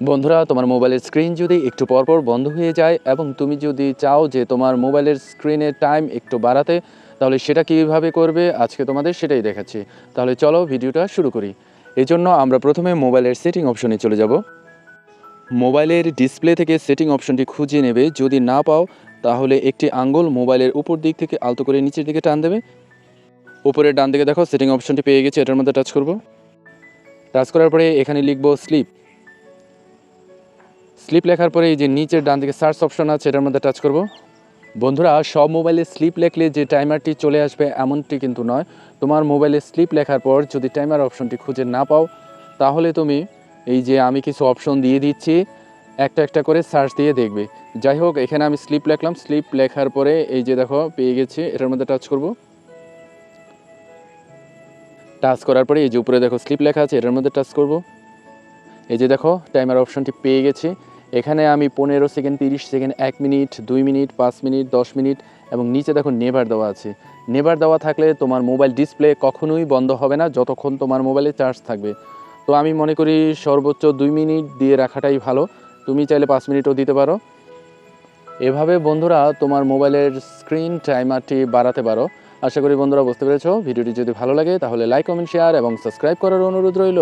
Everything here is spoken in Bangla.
বন্ধুরা, তোমার মোবাইলের স্ক্রিন যদি একটু পরপর বন্ধ হয়ে যায় এবং তুমি যদি চাও যে তোমার মোবাইলের স্ক্রিনের টাইম একটু বাড়াতে, তাহলে সেটা কীভাবে করবে? আজকে তোমাদের সেটাই দেখাচ্ছি। তাহলে চলো ভিডিওটা শুরু করি। এই জন্য আমরা প্রথমে মোবাইলের সেটিং অপশনে চলে যাব। মোবাইলের ডিসপ্লে থেকে সেটিং অপশনটি খুঁজে নেবে। যদি না পাও, তাহলে একটি আঙ্গুল মোবাইলের উপর দিক থেকে আলতো করে নিচের দিকে টান দেবে। উপরের ডান দিকে দেখো, সেটিং অপশনটি পেয়ে গেছে, এটার মধ্যে টাচ করব। টাচ করার পরে এখানে লিখব স্লিপ স্লিপ লেখার পরে এই যে নিচের ডান দিকে সার্চ অপশন আছে, এটার মধ্যে টাচ করব। বন্ধুরা, সব মোবাইলে স্লিপ লেখলে যে টাইমারটি চলে আসবে এমনটি কিন্তু নয়। তোমার মোবাইলে স্লিপ লেখার পর যদি টাইমার অপশনটি খুঁজে না পাও, তাহলে তুমি এই যে আমি কিছু অপশন দিয়ে দিচ্ছি, একটা একটা করে সার্চ দিয়ে দেখবে। যাই হোক, এখানে আমি স্লিপ লেখলাম। স্লিপ লেখার পরে এই যে দেখো, পেয়ে গেছি, এটার মধ্যে টাচ করব। টাচ করার পরে এই যে উপরে দেখো, স্লিপ লেখা আছে, এটার মধ্যে টাচ করব। এই যে দেখো, টাইমার অপশনটি পেয়ে গেছি। এখানে আমি পনেরো সেকেন্ড, তিরিশ সেকেন্ড, এক মিনিট, দুই মিনিট, পাঁচ মিনিট, দশ মিনিট এবং নিচে দেখো নেভার দেওয়া আছে। নেভার দেওয়া থাকলে তোমার মোবাইল ডিসপ্লে কখনোই বন্ধ হবে না যতক্ষণ তোমার মোবাইলে চার্জ থাকবে। তো আমি মনে করি সর্বোচ্চ দুই মিনিট দিয়ে রাখাটাই ভালো। তুমি চাইলে পাঁচ মিনিটও দিতে পারো। এভাবে বন্ধুরা তোমার মোবাইলের স্ক্রিন টাইমারটি বাড়াতে পারো। আশা করি বন্ধুরা বুঝতে পেরেছ। ভিডিওটি যদি ভালো লাগে তাহলে লাইক, কমেন্ট, শেয়ার এবং সাবস্ক্রাইব করার অনুরোধ রইল।